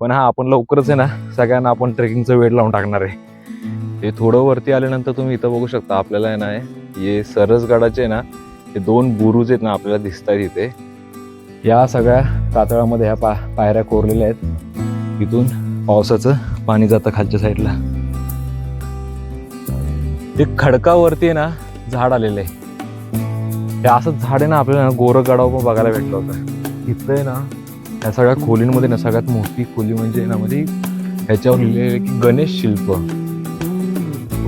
पण हा आपण लवकरच आहे ना सगळ्यांना आपण ट्रेकिंगचं वेळ लावून टाकणार आहे. ते थोडं वरती आल्यानंतर तुम्ही इथं बघू शकता आपल्याला आहे ना हे सरसगडाचे ना हे दोन बुरुज आहेत ना आपल्याला दिसत आहेत इथे. या सगळ्या कातळामध्ये ह्या पा पायऱ्या कोरलेल्या आहेत. इथून पावसाचं पाणी जातं खालच्या साईडला. ते खडकावरती आहे ना झाड आलेलं आहे. हे असं झाड आहे ना आपल्याला ना गोरगडावर पण बघायला भेटलं होतं. इथं आहे ना या सगळ्या खोलींमध्ये ना सगळ्यात मोठी खोली म्हणजे यामध्ये ह्याच्यावर लिहिलेले की गणेश शिल्प.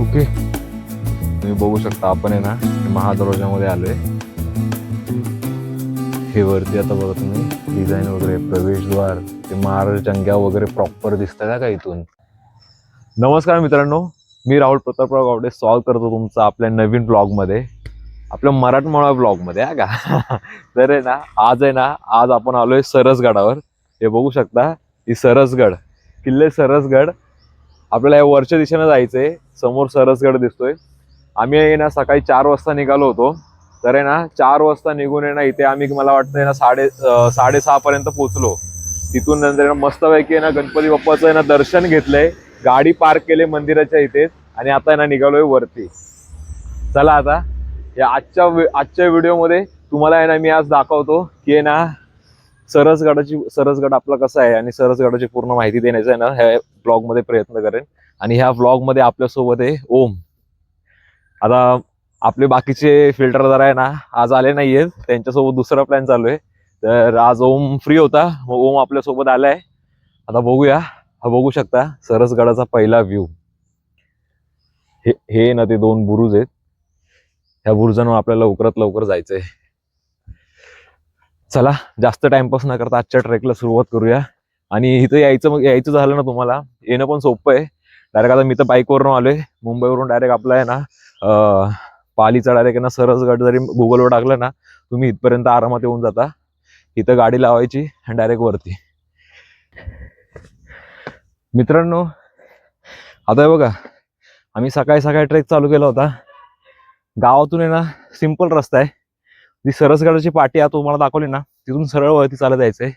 ओके? तुम्ही बघू शकता आपण आहे ना हे आलोय. हे वरती आता बघा तुम्ही डिझाईन वगैरे प्रवेशद्वार ते महाराज जंग्या वगैरे प्रॉपर दिसतात का इथून? नमस्कार मित्रांनो मी राहुल प्रतापराव गावडे. सॉल्व करतो तुमचं आपल्या नवीन ब्लॉगमध्ये आपल्या मराठमोळा ब्लॉगमध्ये हा का तर आहे ना आज आहे ना आज आपण आलोय सरसगडावर हे बघू शकता ही सरसगड किल्ले सरसगड आपल्याला या वरच्या दिशेनं जायचंय समोर सरसगड दिसतोय आम्ही आहे ना सकाळी चार वाजता निघालो होतो तर आहे ना चार वाजता निघून आहे ना इथे आम्ही मला वाटतं आहे ना साडे साडेसहापर्यंत साडेसहा पर्यंत पोहोचलो तिथून नंतर मस्तपैकी आहे ना गणपती बाप्पाचं आहे ना दर्शन घेतलंय गाडी पार्क केले मंदिराच्या इथे आणि आता आहे ना निघालोय वरती चला आता या आजच्या आजच्या व्हिडिओमध्ये तुम्हाला आहे ना मी आज दाखवतो की आहे ना सरसगडाची सरसगड आपला कसा आहे आणि सरसगडाची पूर्ण माहिती देण्याचा आहे ना ह्या ब्लॉगमध्ये प्रयत्न करेन. आणि ह्या ब्लॉगमध्ये आपल्यासोबत आहे ओम. आता आपले बाकीचे फिल्टर जरा आहे ना आज आले नाहीयेत. त्यांच्यासोबत दुसरा प्लॅन चालू आहे. तर आज ओम फ्री होता. मग ओम आपल्यासोबत आलाय. आता बघूया. हा बघू शकता सरसगडाचा पहिला व्ह्यू हे हे ना ते दोन बुरुज आहेत. ह्या बुरुजांवर आपल्याला लवकरात लवकर जायचंय. चला जास्त टाइमपास न करता आजच्या ट्रेकला सुरुवात करूया. आणि इथं यायचं मग यायचं झालं ना तुम्हाला. येणं पण सोपं आहे. डायरेक्ट आता मी तर बाईकवरून आलोय. मुंबईवरून डायरेक्ट आपला आहे ना पालीचा डायरेक्ट आहे ना सरसगड जरी गुगलवर टाकलं ना तुम्ही इथपर्यंत आरामात येऊन जाता. इथं गाडी लावायची आणि डायरेक्ट वरती. मित्रांनो आता हे बघा आम्ही सकाळी सकाळी ट्रेक चालू केला होता. गावातून आहे ना सिंपल रस्ता आहे. जी सरसगडाची पाटी आता तुम्हाला दाखवली ना तिथून सरळ वरती चालत जायचंय.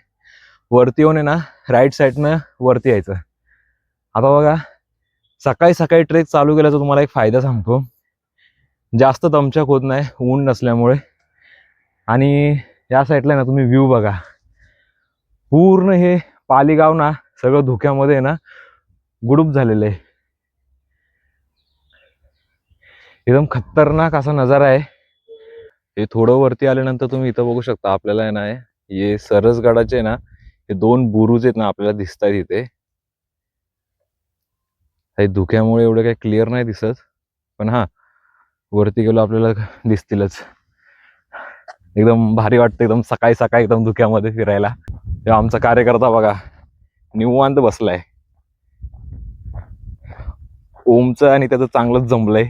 वरती येऊन आहे ना राईट साईडनं वरती यायचं. आता बघा सकाळी सकाळी ट्रेक चालू केल्याचा तुम्हाला एक फायदा सांगतो. जास्त दमछाक होत नाही ऊन नसल्यामुळे. आणि या साईडला ना तुम्ही व्ह्यू बघा. पूर्ण हे पालीगाव ना सगळं धुक्यामध्ये आहे ना गुडूप झालेलं आहे. एकदम खतरनाक असा नजारा आहे. हे थोडं वरती आल्यानंतर तुम्ही इथं बघू शकता आपल्याला आहे ना हे सरसगडाचे ना हे दोन बुरुज आहेत ना आपल्याला दिसत आहेत इथे. हे धुक्यामुळे एवढं काही क्लिअर नाही दिसत पण हा वरती गेलो आपल्याला दिसतीलच. एकदम भारी वाटतं एकदम सकाळी सकाळी एकदम धुक्यामध्ये फिरायला. तेव्हा आमचा कार्यकर्ता बघा निवांत बसलाय. ओमचं आणि त्याचं चांगलंच जमलंय.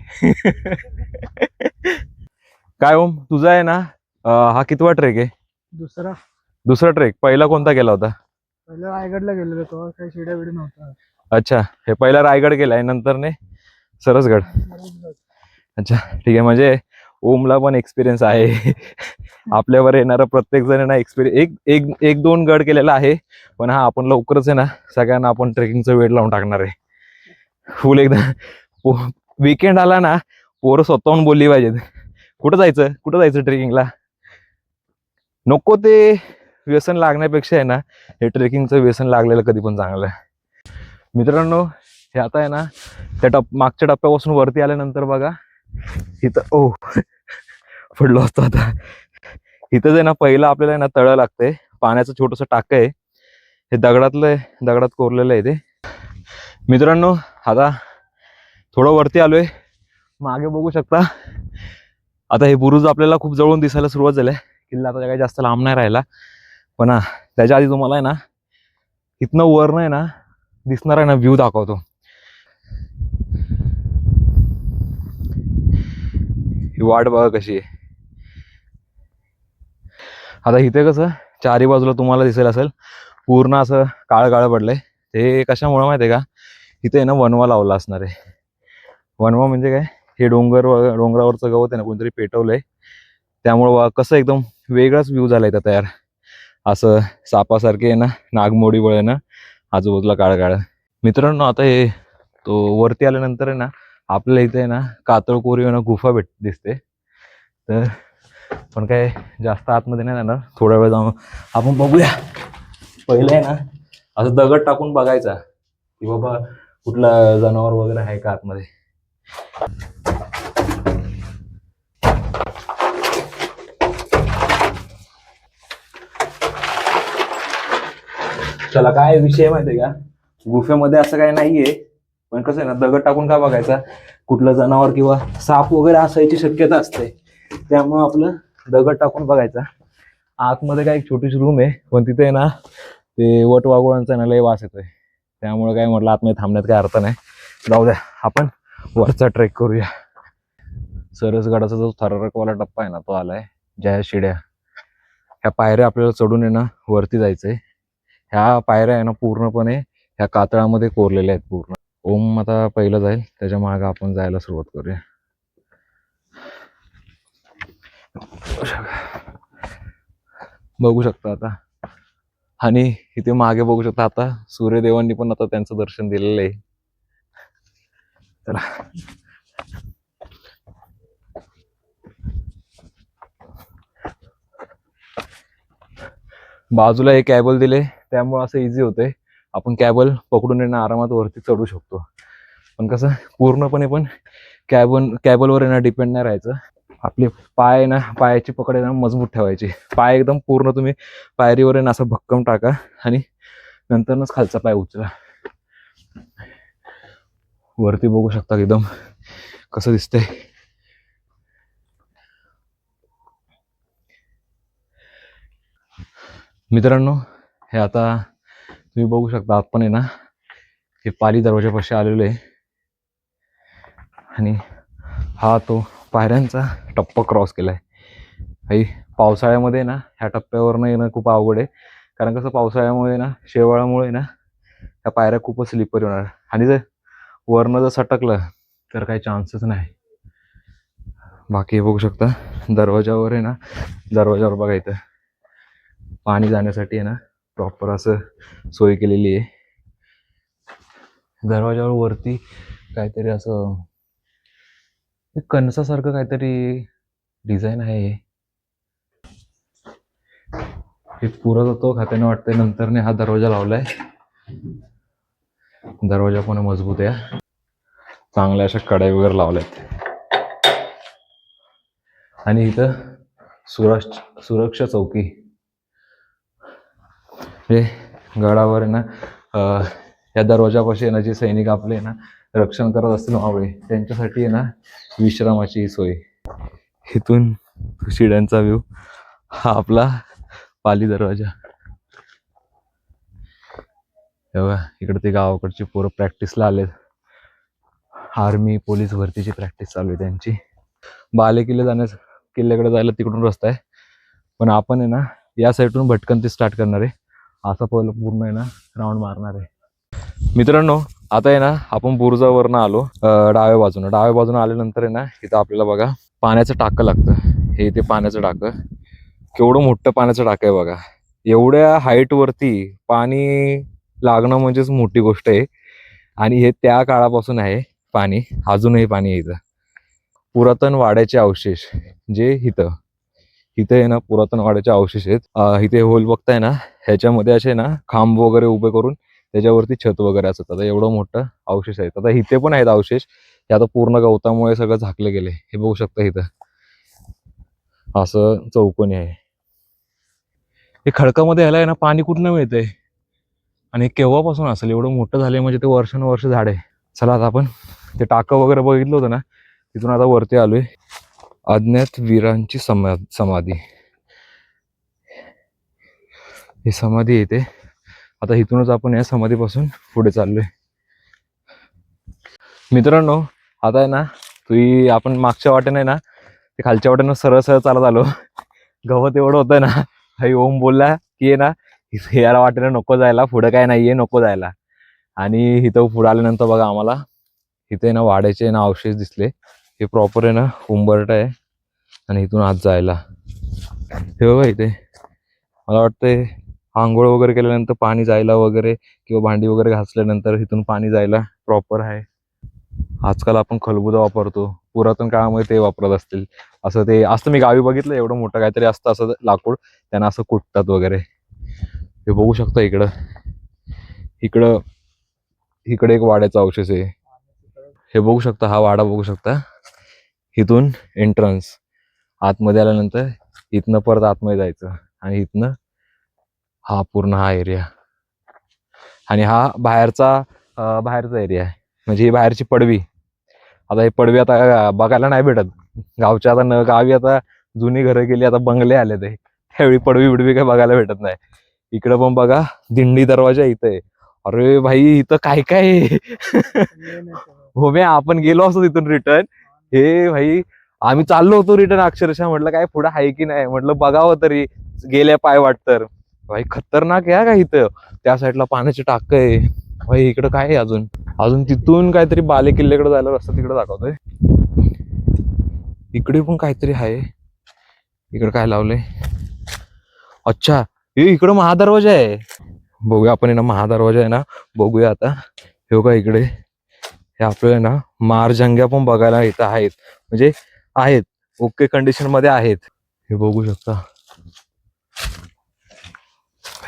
काय ओम तुझा आहे ना अं, हा कितवा ट्रेक आहे? दुसरा. दुसरा ट्रेक पहिला कोणता गेला होता? पहिला रायगडला गेलेलो तो काही शिड्या बिड्या नव्हता. अच्छा हे पहिला रायगड गेलाय नंतर ने सरसगड. अच्छा ठीक आहे म्हणजे ओमला पण एक्सपिरियन्स आहे. आपल्यावर येणारा प्रत्येक जण ना एक्सपिरियन्स एक एक एक दोन गड केलेला आहे पण हा आपण लवकरच आहे ना सगळ्यांना आपण ट्रेकिंगचं वेळ लावून टाकणार आहे. फुल एकदा. विकेंड आला ना पोरं स्वतःहून बोलली पाहिजेत. कुठं जायचं? कुठं जायचं ट्रेकिंगला नको ते व्यसन लागण्यापेक्षा आहे ना हे ट्रेकिंगचं व्यसन लागलेलं कधी पण चांगलं आहे. मित्रांनो हे आता आहे ना त्या टप मागच्या टप्प्यापासून वरती आल्यानंतर बघा इथं ओ पडलो असतो आता. इथं जे ना पहिलं आपल्याला आहे ना तळं लागतंय. पाण्याचं छोटंसं टाकं आहे. हे दगडातलं दगडात कोरलेलं आहे ते. मित्रांनो आता थोडं वरती आलोय. मागे बघू शकता. आता हे बुरुज आपल्याला खूप जवळून दिसायला सुरुवात झाली आहे किल्ला आता काही जास्त लांब नाही राहिला. पण हा त्याच्या आधी तुम्हाला आहे ना इथनं वर आहे ना दिसणार आहे ना व्ह्यू दाखवतो. ही वाट बघा कशी आहे. आता इथे कसं चारी बाजूला तुम्हाला दिसेल असेल पूर्ण असं काळ काळ पडलंय. ते कशामुळं माहिती आहे का? इथे आहे ना वनवा लावला असणार आहे. वनवा म्हणजे काय? हे डोंगर डोंगरावरचं गवत आहे ना कोणतरी पेटवलंय. त्यामुळं वा- कसं एकदम वेगळाच व्ह्यू झाला इथं तयार. असं सापासारखे आहे ना नागमोडी वळ ना आजूबाजूला काळ काळ मित्रांनो आता हे तो वरती आल्यानंतर आहे ना आपल्याला इथे आहे ना कातळ कोरी ना गुफा भेट दिसते. तर पण काय जास्त आतमध्ये नाही जाणार. थोडा वेळ जाऊन आपण बघूया. पहिलं आहे ना असं दगड टाकून बघायचा. की बाबा कुठला जनावर वगैरे आहे का आतमध्ये? चला काय विषय आहे माहितीये का? गुफेमध्ये असं काही नाहीये. पण कसं आहे ना दगड टाकून का बघायचा? कुठलं जनावर किंवा साप वगैरे असायची शक्यता असते. त्यामुळं आपलं दगड टाकून बघायचा. आतमध्ये काय एक छोटीशी रूम आहे पण तिथे ना ते वट वाघोळांचा ना लय वास येतोय. त्यामुळे काय म्हटलं आतमध्ये थांबण्यात काय अर्थ नाही. जाऊ द्या आपण वरचा ट्रेक करूया. सरसगडाचा जो थररकवाला टप्पा आहे ना तो आलाय. ज्या शिड्या. ह्या पायऱ्या आपल्याला चढून आहे ना वरती जायचंय. ह्या पायऱ्या आहे ना पूर्णपणे ह्या कातळामध्ये कोरलेल्या आहेत पूर्ण. ओम आता पहिलं जाईल त्याच्यामागे आपण जायला सुरुवात करूया. बघू शकता आता. आणि इथे मागे बघू शकता आता सूर्यदेवांनी पण आता त्यांचं दर्शन दिलेलं आहे. चला. बाजूला एक कॅबल दिले त्यामुळे असं इझी होतंय. आपण कॅबल पकडून येणं आरामात वरती चढू शकतो. पण कसं पूर्णपणे पण कॅबन कॅबलवर येणं डिपेंड नाही राहायचं. आपले पाय ना पायाची पकड आहे ना मजबूत ठेवायची. पाय एकदम पूर्ण तुम्ही पायरीवर आहे ना असं भक्कम टाका आणि नंतरच खालचा पाय उचला. वरती बघू शकता एकदम कसं दिसतंय. मित्रांनो हे आता तुम्ही बघू शकता आपण आहे ना हे पाली दरवाजापाशी आलेलो आहे. आणि हा तो पायऱ्यांचा टप्पा क्रॉस केला आहे आई पावसाळ्यामध्ये ना ह्या टप्प्यावरनं येणं खूप अवघड आहे. कारण कसं पावसाळ्यामुळे ना शेवाळामुळे ना ह्या पायऱ्या खूपच स्लिपर होणार. आणि जर वरनं जर सटकलं तर काही चान्सच नाही. बाकी बघू शकता दरवाजावर आहे ना दरवाजावर बघा इथं. पाणी जाण्यासाठी आहे ना प्रॉपर असं सोय केलेली आहे. दरवाजावर वरती काहीतरी असं हे कणसासारखं काहीतरी डिझाईन आहे हे. पुरत होतो खात्याने वाटतंय नंतरने हा दरवाजा लावलाय. दरवाजा पण मजबूत आहे. चांगल्या अशा कडाई वगैरे लावल्यात. आणि इथं सुरक्ष सुरक्षा चौकी. हे गडावर ना या दरवाजापाशी ना जे सैनिक आपले ना रक्षण करत असतील मावळे त्यांच्यासाठी आहे ना विश्रामाची ही सोय. इथून शिड्यांचा व्ह्यू हा आपला पाली दरवाजा. हे बघा इकडे ते गावाकडची पोरं प्रॅक्टिसला आलेत. आर्मी पोलीस भरतीची प्रॅक्टिस चालू आहे त्यांची. बाले किल्ले जाण्यास किल्ल्याकडे जायला तिकडून रस्ता आहे. पण आपण आहे ना या साईडून भटकंती स्टार्ट करणार आहे. असा पहिलं पूर्ण आहे ना राऊंड मारणार आहे. मित्रांनो आता आहे ना आपण बुरुजावरनं आलो डाव्या बाजूनं. डाव्या बाजूनं आल्यानंतर आहे ना इथं आपल्याला बघा पाण्याचं टाकं लागतं. हे इथे पाण्याचं टाकं. केवढं मोठं पाण्याचं टाकं आहे बघा. एवढ्या हाईटवरती पाणी लागणं म्हणजेच मोठी गोष्ट आहे. आणि हे त्या काळापासून आहे पाणी. अजूनही पाणी आहे इथं. पुरातन वाड्याचे अवशेष जे इथं. इथे आहे ना पुरातन वाड्याचे अवशेष आहेत. इथे होल बघताय ना ह्याच्यामध्ये असे ना खांब वगैरे उभे करून त्याच्यावरती छत वगैरे असतात. आता एवढं मोठं अवशेष आहेत. आता इथे पण आहेत अवशेष. हे आता पूर्ण गवतामुळे सगळं झाकले गेले. हे बघू शकता इथं. असं चौकोनी आहे. हे खडकामध्ये यायला आहे ना पाणी कुठनं मिळतंय? आणि केव्हापासून असेल? एवढं मोठं झालंय म्हणजे ते वर्षानुवर्ष झाड आहे. चला आता आपण ते टाकं वगैरे बघितलं होतं ना तिथून आता वरती आलोय. अज्ञात वीरांची समा समाधी ही समाधी येते आता इथूनच आपण या समाधीपासून पुढे चाललोय. मित्रांनो आता आहे ना तुम्ही आपण मागच्या वाटेने ना ते खालच्या वाटेनं सरळ सरळ चालत आलो. गवत एवढं होतं ना भाई ओम बोलला की ना याला वाटेनं नको जायला पुढं काय नाहीये नको जायला. आणि इथं पुढे आल्यानंतर बघा आम्हाला इथे ना वाड्याचे ना अवशेष दिसले. हे प्रॉपर आहे ना उंबरट आहे. आणि इथून आत जायला. हे बघा इथे. मला वाटतंय आंघोळ वगैरे केल्यानंतर पाणी जायला वगैरे किंवा भांडी वगैरे घासल्यानंतर इथून पाणी जायला प्रॉपर आहे. आजकाल आपण खलबुदा वापरतो. पुरातन काळामध्ये ते वापरत असतील. असं ते असतं मी गावी बघितलं एवढं मोठं काहीतरी असतं असं लाकूड. त्यांना असं कुटतात वगैरे. हे बघू शकता इकडं. इकडं इकडे एक वाड्याचा अवशेष आहे. हे बघू शकता हा वाडा बघू शकता. इथून एंट्रन्स आतमध्ये आल्यानंतर इथनं परत आतमध्ये जायचं आणि इथनं हा पूर्ण हा एरिया आणि हा बाहेरचा बाहेरचा एरिया आहे. म्हणजे ही बाहेरची पडवी. आता ही पडवी आता बघायला नाही भेटत. गावच्या आता न गावी आता जुनी घरं गेली आता बंगले आले ते. त्यावेळी पडवी बिडवी काही बघायला भेटत नाही. इकडं पण बघा दिंडी दरवाजा इथं आहे. अरे भाई इथं काय काय हो मी आपण गेलो असतो तिथून रिटर्न हे भाई आम्ही चाललो होतो रिटर्न अक्षरशः म्हटलं काय पुढे आहे की नाही? म्हटलं बघावं तरी. गेल्या पाय वाट तर भाई खतरनाक आहे का इथं. त्या साईडला पाण्याची टाक आहे. भाई इकडं काय आहे अजून? अजून तिथून काहीतरी बाले किल्ल्याकडे जायला रस्ता तिकडे दाखवतोय. इकडे पण काहीतरी आहे. इकडे काय लावलंय? अच्छा हे इकडं महादरवाजा आहे. बघूया आपण ना महादरवाजा आहे ना. बघूया आता. हे का इकडे. हे आपल्याला ना मारजंग्या पण बघायला इथं आहेत. म्हणजे आहेत. ओके कंडिशनमध्ये आहेत. हे बघू शकता.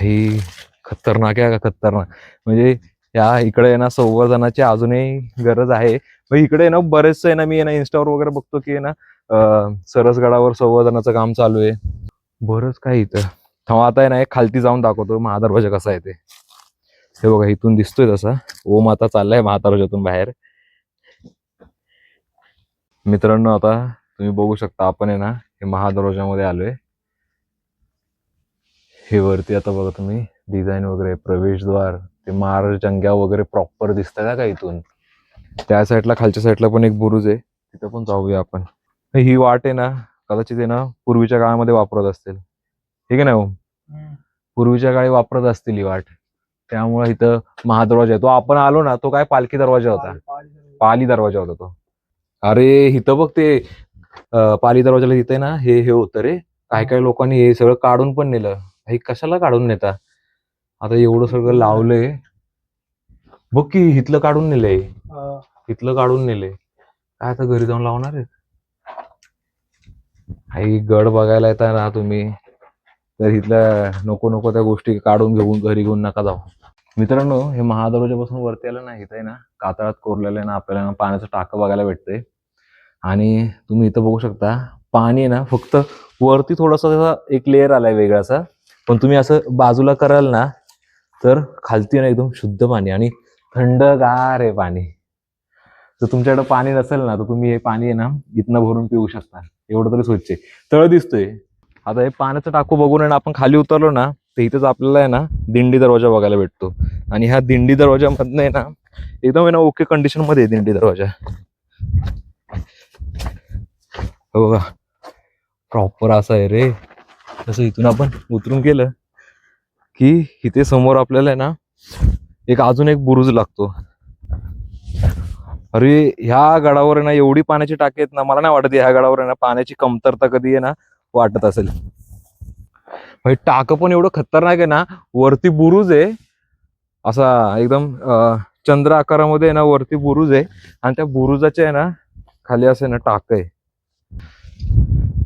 काही खतरनाक आहे का खतरनाक? म्हणजे या इकडे आहे ना संवर्धनाची अजूनही गरज आहे. मग इकडे आहे ना बरेचसे आहे ना मी ना इंस्टावर वगैरे बघतो की ना सरसगडावर संवर्धनाचं काम चालू आहे. बरंच काही इथं. तेव्हा आता आहे ना एक खालती जाऊन दाखवतो महादरवाजा कसा आहे ते. हे बघा इथून दिसतोय तसा. ओम आता चाललाय महादरवाजातून बाहेर. मित्रांनो आता तुम्ही बघू शकता आपण आहे ना हे महादरवाजामध्ये आलोय. हे वरती आता बघा तुम्ही डिझाईन वगैरे प्रवेशद्वार ते महाराज जंग्या वगैरे प्रॉपर दिसतंय ना का इथून? त्या साईडला खालच्या साईडला पण एक बुरुज आहे तिथं पण जाऊया आपण. ही वाट आहे ना कदाचित आहे ना पूर्वीच्या काळामध्ये वापरत असतील. ठीक आहे ना ओम? पूर्वीच्या काळी वापरत असतील ही वाट. त्यामुळे इथं महादरवाजा आहे. तो आपण आलो ना तो काय पालखी दरवाजा होता? पाली दरवाजा. होता तो. अरे इथं बघ ते पाली दरवाजाला तिथे ना हे हे होतं रे. काय काय लोकांनी हे सगळं काढून पण नेलं. हे कशाला काढून नेता? आता एवढं सगळं लावलंय. बघ की इथलं काढून नेलंय. इथलं काढून नेलंय. काय आता घरी जाऊन लावणार आहे आई गड बघायला येता ना तुम्ही. तर इथल्या नको नको त्या गोष्टी काढून घेऊन घरी घेऊन नका जाऊ. मित्रांनो हे महादरवाजापासून वरती आलं ना इथे ना कातळात कोरलेलं आहे ना आपल्याला ना पाण्याचं टाकं बघायला भेटतंय. आणि तुम्ही इथं बघू शकता पाणी आहे ना फक्त वरती थोडासा एक लेअर आलाय वेगळासा. पण तुम्ही असं बाजूला कराल ना तर खालती आहे ना एकदम शुद्ध पाणी आणि थंडगार आहे पाणी. जर तुमच्याकडे पाणी नसेल ना तर तुम्ही हे पाणी आहे ना इथनं भरून पिऊ शकता. एवढं तरी स्वच्छ आहे. तळ दिसतोय. आता हे पाण्याचं टाकू बघून आहे ना आपण खाली उतरलो ना तर इथंच आपल्याला आहे ना दिंडी दरवाजा बघायला भेटतो. आणि ह्या दिंडी दरवाजामधनं आहे ना एकदम आहे ना ओके कंडिशनमध्ये आहे दिंडी दरवाजा. हो बघा. प्रॉपर असा आहे रे. तसं इथून आपण उतरून गेलं की इथे समोर आपल्याला आहे ना एक अजून एक बुरुज लागतो. अरे ह्या गडावर आहे ना एवढी पाण्याची टाकी आहेत ना मला नाही वाटत ह्या गडावर आहे ना पाण्याची कमतरता कधी आहे ना वाटत असेल. म्हणजे टाक पण एवढं खतरनाक आहे ना वरती बुरुज आहे. असा एकदम चंद्र आकारामध्ये ना वरती बुरुज आहे. आणि त्या बुरुजाच्या आहे ना खाली असं आहे ना टाक आहे.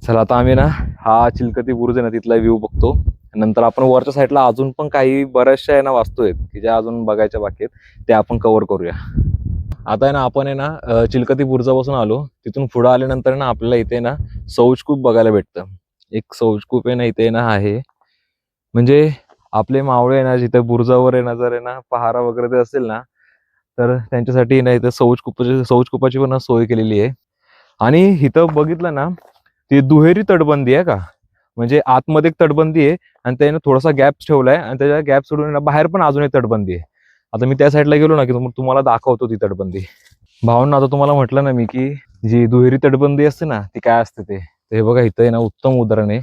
चला आता आम्ही ना हा चिलकती बुरुज आहे ना तिथला व्ह्यू बघतो. नंतर आपण वरच्या साईडला अजून पण काही बऱ्याचशा आहे ना वास्तू आहेत की ज्या अजून बघायच्या बाकी आहेत त्या आपण कव्हर करूया. आता आहे ना आपण आहे ना चिलकती बुरुजापासून आलो. तिथून पुढं आल्यानंतर ना आपल्याला इथे ना सौजकूप बघायला भेटतं. एक सौजकूप आहे ना इथे ना आहे. म्हणजे आपले मावळे आहे ना जिथे बुरुजावर आहे ना जर आहे ना पहारा वगैरे ते असेल ना तर त्यांच्यासाठी ना इथे सौजकूपाची सौजकूपाची पण सोय केलेली आहे. आणि इथं बघितलं ना ती दुहेरी तटबंदी आहे का? म्हणजे आतमध्ये एक तटबंदी आहे आणि त्याने थोडासा गॅप ठेवलाय आणि त्याच्या गॅप सोडून बाहेर पण अजून एक तटबंदी आहे. आता मी त्या साईडला गेलो ना की तुम्हाला दाखवतो ती तटबंदी. भावना आता तुम्हाला म्हटलं ना मी की जी दुहेरी तटबंदी असते ना ती काय असते ते? हे बघा इथं आहे ना उत्तम उदाहरण आहे.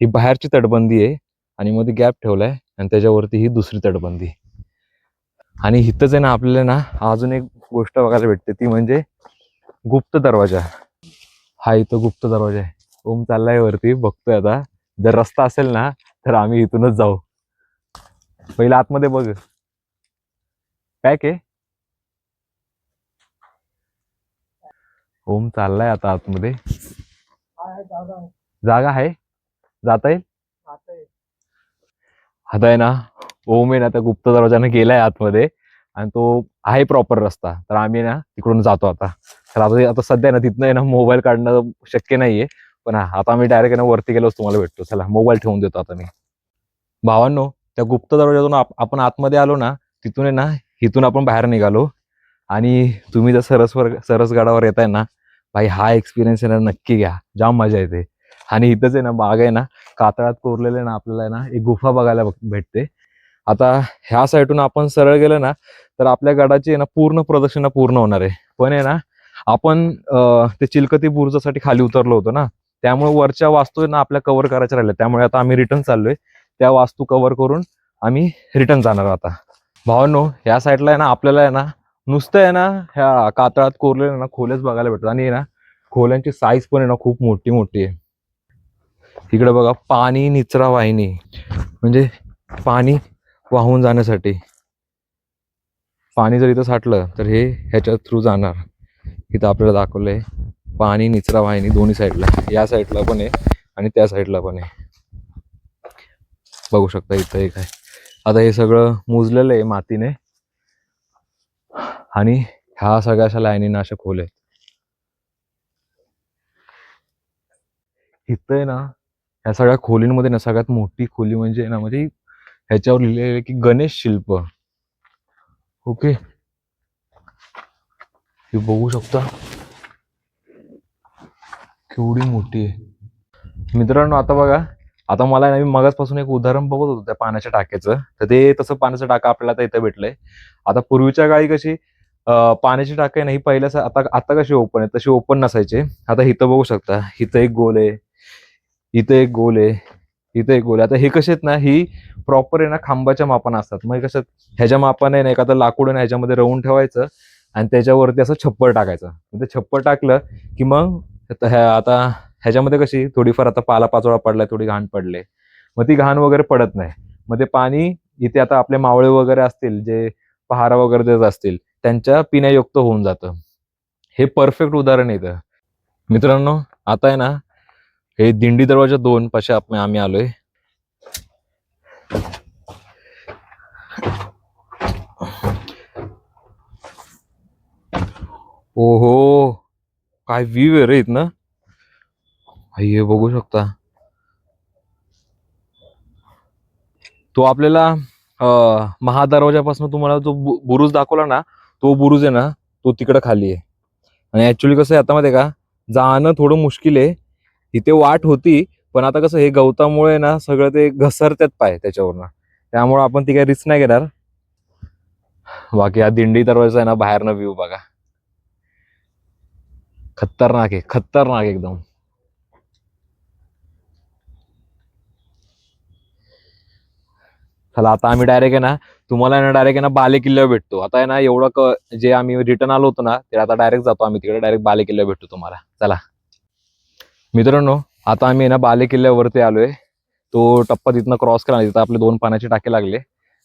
ही बाहेरची तटबंदी आहे आणि मध्ये गॅप ठेवलाय आणि त्याच्यावरती ही दुसरी तटबंदी आणि इथंच आहे ना आपल्याला ना अजून एक गोष्ट बघायला भेटते ती म्हणजे गुप्त दरवाजा. हा इथं गुप्त दरवाजा आहे. ओम चाललाय वरती बघतोय आता. जर रस्ता असेल ना तर आम्ही इथूनच जाऊ. पहिला आतमध्ये बघ. पॅक आहे. ओम चाललाय आता आतमध्ये. जागा आहे. जाता येईल? आता आहे. ना ओम आहे ना त्या गुप्त दरवाजाने गेलाय आतमध्ये. आणि तो आहे प्रॉपर रस्ता. तर आम्ही ना तिकडून जातो आता. तर आता आता सध्या ना तिथनं ना मोबाईल काढणं शक्य नाहीये. पण आता मी डायरेक्ट ना वरती गेलोच तुम्हाला भेटतो. चला मोबाईल ठेवून देतो आता मी. भावांनो त्या गुप्त दरवाजातून आपण आतमध्ये आलो ना तिथून आहे ना इथून आपण बाहेर निघालो. आणि तुम्ही जर सरसवर सरसगडावर येताय ना भाई हा एक्सपिरियन्स आहे ना नक्की घ्या. जाम मजा येते. आणि इथंच आहे ना बाग आहे ना कातळात कोरलेले ना आपल्याला आहे ना एक गुफा बघायला भेटते. आता ह्या साईडून आपण सरळ गेलो ना तर आपल्या गडाची आहे ना पूर्ण प्रदक्षिणा पूर्ण होणार आहे. पण आहे ना आपण ते चिलकती बुर्जासाठी खाली उतरलो होतो ना त्यामुळे वरच्या वास्तू आहे ना आपल्या कव्हर करायच्या राहिल्या. त्यामुळे आता आम्ही रिटर्न चाललोय. त्या वास्तू कव्हर करून आम्ही रिटर्न जाणार आता. भावांनो ह्या साईडला आहे ना आपल्याला आहे ना नुसतं आहे ना ह्या कातळात कोरलेल्या ना खोल्याच बघायला भेटतात. आणि ना खोल्यांची साईज पण आहे ना खूप मोठी मोठी आहे. इकडे बघा पाणी निचरा वाहिनी. म्हणजे पाणी वाहून जाण्यासाठी. पाणी जर इथं साठलं तर हे ह्याच्या थ्रू जाणार. इथं आपल्याला दाखवलंय. पाणी निचरा वाहिनी दोन्ही साईडला. या साईडला पण आहे आणि त्या साईडला पण आहे. बघू शकता इथं एक आहे. आता हे सगळं मुजलेलं आहे मातीने. आणि ह्या सगळ्या अशा लाईनीनं अशा खोल आहेत. इथं आहे ना ह्या सगळ्या खोलींमध्ये ना सगळ्यात मोठी खोली म्हणजे ना म्हणजे ह्याच्यावर लिहिलेलं आहे की गणेश शिल्प. ओके. बघू शकता. केवढी मोठी आहे. मित्रांनो आता बघा आता मला आहे ना मी मगाचपासून एक उदाहरण बघत होतो त्या पाण्याच्या टाक्याचं. तर ते तसं पाण्याचं टाका आपल्याला आता इथं भेटलंय. आता पूर्वीच्या काळी कशी पाण्याची टाकी नाही पहिल्या आता आता कशी ओपन आहे तशी ओपन नसायचे. आता इथं बघू शकता इथं एक गोल आहे इथं एक गोल आहे इथं एक गोल आहे. आता हे कसे आहेत ना ही प्रॉपर आहे ना खांबाच्या मापानं असतात. मग कसं ह्याच्या मापाने ना एखादं लाकूड आहे ह्याच्यामध्ये रवून ठेवायचं आणि त्याच्यावरती असं छप्पर टाकायचं. म्हणजे ते छप्पर टाकलं की मग ह्या- आता ह्याच्यामध्ये कशी थोडीफार आता पाला पाचोळा पडलाय थोडी घाण पडले. मग ती घाण वगैरे पडत नाही. मग ते पाणी इथे आता आपले मावळे वगैरे असतील जे पहारा वगैरे देत असतील त्यांच्या पिण्यायुक्त होऊन जातं. हे परफेक्ट उदाहरण येतं मित्रांनो आता आहे ना हे दिंडी दरवाजा दोन पाशी आप- आम्ही आलोय. ओहो! काय व्ह्यू आहे रे इथनं? हे बघू शकता. तो आपल्याला महादरवाजापासून तुम्हाला जो बुरुज दाखवला ना तो बुरुज आहे ना तो तिकडं खाली आहे. आणि ऍक्च्युली कसं आहे आता माहिती आहे का? जाणं थोडं मुश्किल आहे. इथे वाट होती पण आता कसं हे गवतामुळे ना सगळं ते घसरत्यात पाय त्याच्यावरनं. त्यामुळे आपण ती काही रिस्क नाही घेणार. बाकी हा दिंडी दरवाजा आहे ना बाहेरनं व्ह्यू बघा. खतरनाक आहे खतरनाक एकदम. चला आता आम्ही डायरेक्ट आहे ना तुम्हाला ना डायरेक्ट आहे ना बाले किल्ल्यावर भेटतो. आता आहे ना एवढं क जे आम्ही रिटर्न आलो होतो ना ते आता डायरेक्ट जातो आम्ही तिकडे डायरेक्ट बाले किल्ल्यावर भेटतो तुम्हाला. चला. मित्रांनो आता आम्ही आहे ना बाले किल्ल्यावरती आलोय. तो टप्पा तिथनं क्रॉस केला तिथं आपले दोन पाण्याचे टाके लागले.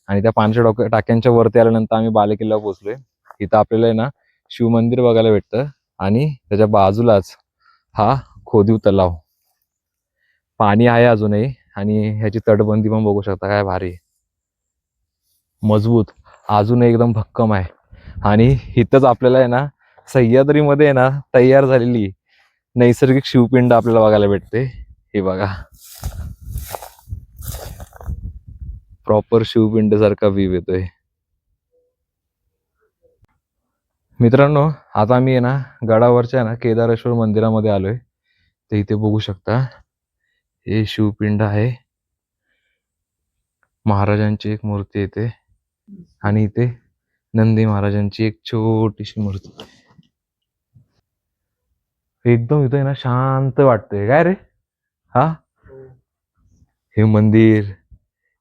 आणि त्या पाण्याच्या डोक्या टाक्यांच्या वरती आल्यानंतर आम्ही बाले किल्ल्यावर पोहोचलोय. इथं आपल्याला आहे ना शिवमंदिर बघायला भेटतं. आणि त्याच्या बाजूलाच हा खोदीव तलाव. पाणी आहे अजूनही आणि ह्याची तटबंदी पण बघू शकता काय भारी. मजबूत अजूनही एकदम भक्कम आहे. आणि इथंच आपल्याला आहे ना सह्याद्रीमध्ये आहे ना तयार झालेली नैसर्गिक शिवपिंड आपल्याला बघायला भेटते. हे बघा. प्रॉपर शिवपिंड सारखा व्ह्यू येतोय. मित्रांनो आता मी आहे ना गडावरच्या आहे ना केदारेश्वर मंदिरामध्ये आलोय. ते इथे बघू शकता हे शिवपिंड आहे. महाराजांची एक मूर्ती येते आणि इथे नंदी महाराजांची एक छोटीशी मूर्ती. एकदम इथं ना शांत वाटतंय. काय रे? हा? हे मंदिर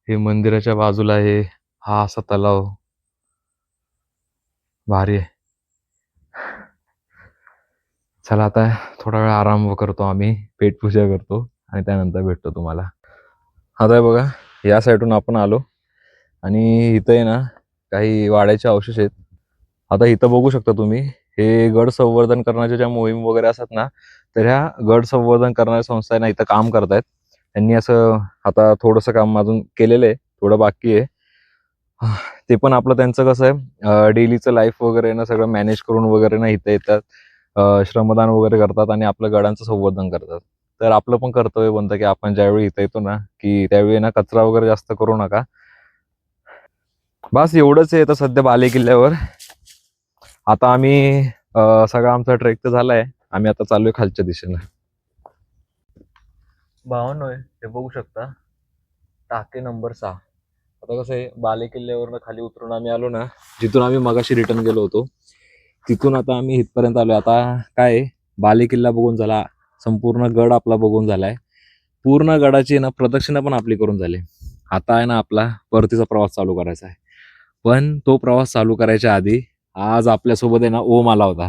हे मंदिराच्या बाजूला आहे. हा असा तलाव. भारी आहे. चला आता थोडा वेळ आराम करतो आम्ही पेटपूजा करतो आणि त्यानंतर भेटतो तुम्हाला. आता हे बघा या साईडून आपण आलो आणि इथं आहे ना काही वाड्याचे अवशेष आहेत. आता इथं बघू शकता तुम्ही हे गड संवर्धन करण्याच्या ज्या मोहीम वगैरे असतात ना तर ह्या गड संवर्धन करणाऱ्या संस्था आहे ना इथं काम करतायत. त्यांनी असं आता थोडंसं काम अजून केलेलं आहे थोडं बाकी आहे. ते पण आपलं त्यांचं कसं आहे डेलीचं लाईफ वगैरे ना सगळं मॅनेज करून वगैरे ना इथं येतात. श्रमदान वगैरे करतात आणि आपलं गडांचं संवर्धन करतात. तर आपलं पण कर्तव्य बनतं की आपण ज्यावेळी इथं येतो ना की त्यावेळी ना कचरा वगैरे जास्त करू नका. बस एवढंच आहे तर सध्या बाले किल्ल्यावर. आता आम्ही सगळा आमचा ट्रेक तर झालाय. आम्ही आता चाललोय खालच्या दिशेनं. भावनो होय. हे बघू शकता. टाके नंबर सहा. आता कसं आहे बाले किल्ल्यावरनं खाली उतरून आम्ही आलो ना जिथून आम्ही मगाशी रिटर्न गेलो होतो. तिथून आता आम्ही इथपर्यंत आलो आता काय आहे, बाले किल्ला बघून झाला संपूर्ण गड आपला बघून झालाय. पूर्ण गडाची ना प्रदक्षिणा पण आपली करून झाली. आता आहे ना आपला परतीचा प्रवास चालू करायचा आहे. पण तो प्रवास चालू करायच्या आधी आज आपल्यासोबत आहे ना ओम आला होता.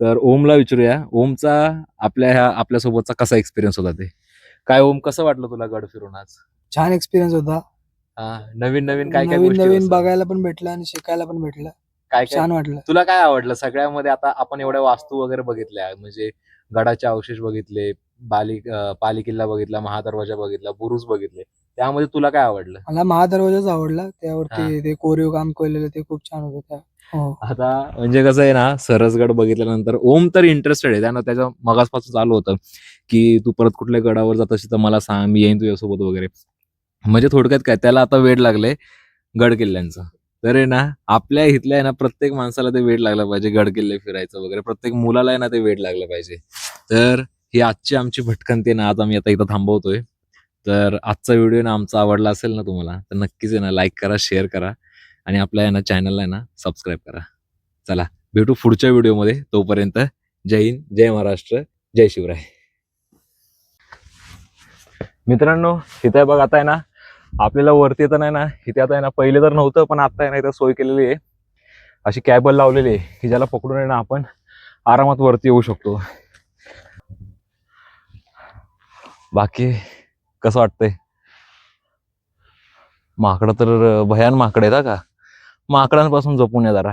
तर ओमला विचारूया ओमचा आपल्या ह्या आपल्यासोबतचा कसा एक्सपिरियन्स होता ते? काय ओम कसं वाटलं तुला गड फिरून आज? छान एक्सपिरियन्स होता. हा, नवीन नवीन काय काय नवीन गोष्टी नवीन? बघायला पण भेटलं आणि शिकायला पण भेटलं. काय काय छान वाटलं. तुला काय आवडलं? सगळ्यामध्ये आता आपण एवढ्या वास्तू वगैरे बघितल्या. म्हणजे गडाचे अवशेष बघितले बाली अं, पाली किल्ला बघितला महादरवाजा बघितला बुरुज बघितले. त्यामध्ये तुला काय आवडलं? मला महादरवाजाच आवडला. त्यावरती ते कोरीव काम केलेलं ते खूप छान होतं त्या. हो. आता म्हणजे कसं आहे ना सरसगड बघितल्यानंतर ओम तर इंटरेस्टेड आहे. त्यानं त्याचं मगासपासून चालू होतं की तू परत कुठल्या गडावर जात असेल तर मला सांग मी येईन तुझ्यासोबत वगैरे. म्हणजे थोडक्यात काय त्याला आता वेळ लागले गड किल्ल्यांचं. तर आहे ना आपल्या इथल्या आहे ना प्रत्येक माणसाला ते वेळ लागला पाहिजे गडकिल्ले फिरायचं वगैरे प्रत्येक मुलाला आहे ना ते वेळ लागलं पाहिजे. तर ही आजची आमची भटकंती ना आज आम्ही आता इथं थांबवतोय. तर आजचा व्हिडिओ ना आमचा आवडला असेल ना तुम्हाला तर नक्कीच आहे ना लाईक करा शेअर करा आणि आपल्या आहे ना चॅनलला आहे ना सबस्क्राईब करा. चला भेटू पुढच्या व्हिडिओमध्ये. तोपर्यंत जय हिंद जय महाराष्ट्र जय शिवराय. मित्रांनो इथे बघ आता आहे ना आपल्याला वरती तर नाही ना इथे आता आहे ना पहिले तर नव्हतं पण आता आहे ना इथं सोय केलेली आहे. अशी कॅबल लावलेली आहे की ज्याला पकडून आहे ना आपण आरामात वरती येऊ शकतो. बाकी कसं वाटतंय? माकडं तर भयान माकडं आहेत का? माकडांपासून जपून या जरा.